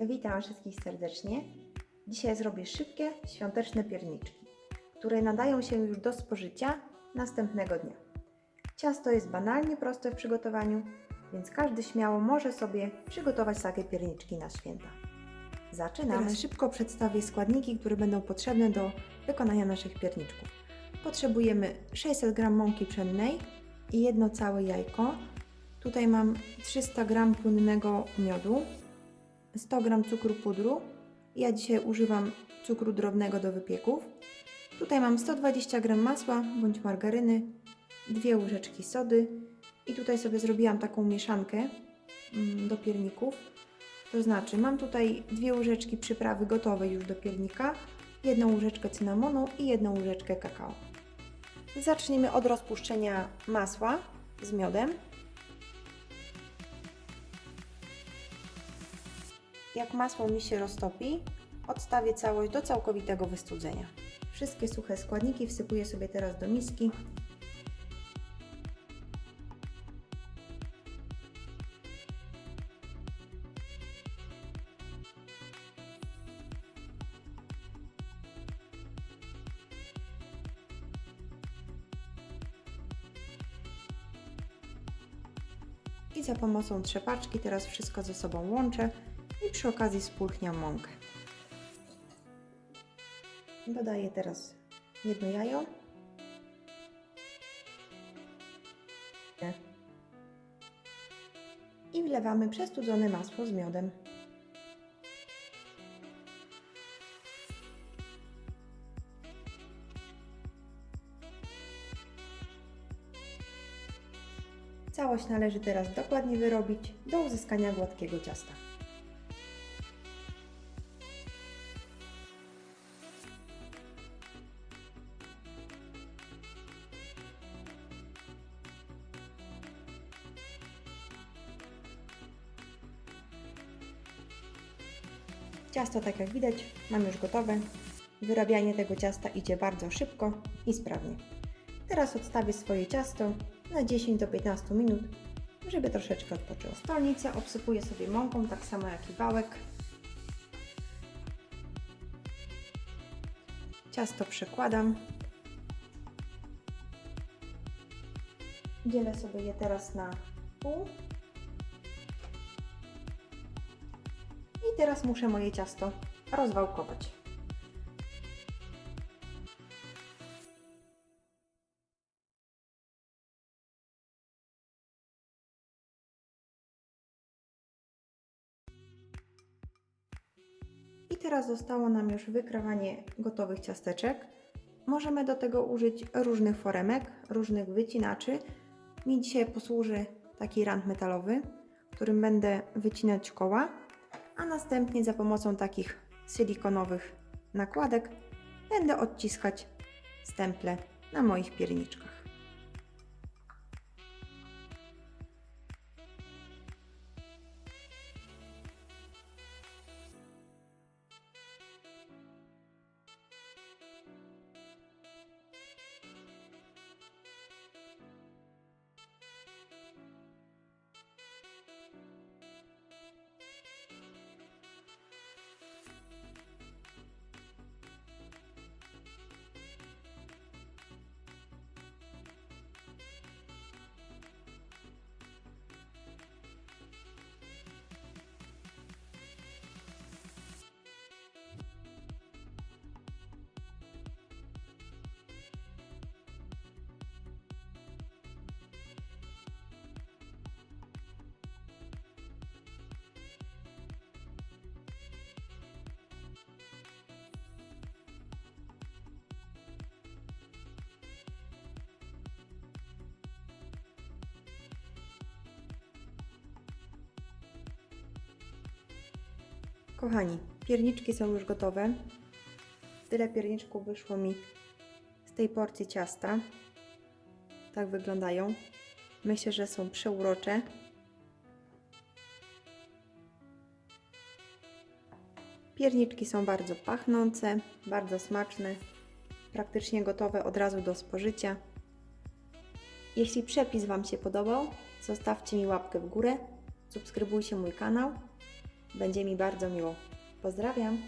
Witam wszystkich serdecznie. Dzisiaj zrobię szybkie, świąteczne pierniczki, które nadają się już do spożycia następnego dnia. Ciasto jest banalnie proste w przygotowaniu, więc każdy śmiało może sobie przygotować takie pierniczki na święta. Zaczynamy. Teraz szybko przedstawię składniki, które będą potrzebne do wykonania naszych pierniczków. Potrzebujemy 600 g mąki pszennej i jedno całe jajko. Tutaj mam 300 g płynnego miodu, 100 g cukru pudru. Ja dzisiaj używam cukru drobnego do wypieków. Tutaj mam 120 g masła bądź margaryny, dwie łyżeczki sody i tutaj sobie zrobiłam taką mieszankę mm, do pierników. To znaczy mam tutaj dwie łyżeczki przyprawy gotowej już do piernika, jedną łyżeczkę cynamonu i jedną łyżeczkę kakao. Zacznijmy od rozpuszczenia masła z miodem. Jak masło mi się roztopi, odstawię całość do całkowitego wystudzenia. Wszystkie suche składniki wsypuję sobie teraz do miski. I za pomocą trzepaczki teraz wszystko ze sobą łączę i przy okazji spulchniam mąkę. Dodaję teraz jedno jajo. I wlewamy przestudzone masło z miodem. Całość należy teraz dokładnie wyrobić do uzyskania gładkiego ciasta. Ciasto, tak jak widać, mam już gotowe. Wyrabianie tego ciasta idzie bardzo szybko i sprawnie. Teraz odstawię swoje ciasto na 10 do 15 minut, żeby troszeczkę odpoczęło. Stolnicę obsypuję sobie mąką, tak samo jak i wałek. Ciasto przekładam. Dzielę sobie je teraz na pół. I teraz muszę moje ciasto rozwałkować. I teraz zostało nam już wykrawanie gotowych ciasteczek. Możemy do tego użyć różnych foremek, różnych wycinaczy. Mi dzisiaj posłuży taki rand metalowy, którym będę wycinać koła, a następnie za pomocą takich silikonowych nakładek będę odciskać stemple na moich pierniczkach. Kochani, pierniczki są już gotowe. Tyle pierniczków wyszło mi z tej porcji ciasta. Tak wyglądają. Myślę, że są przeurocze. Pierniczki są bardzo pachnące, bardzo smaczne, praktycznie gotowe od razu do spożycia. Jeśli przepis Wam się podobał, zostawcie mi łapkę w górę, subskrybujcie mój kanał Będzie mi bardzo miło. Pozdrawiam!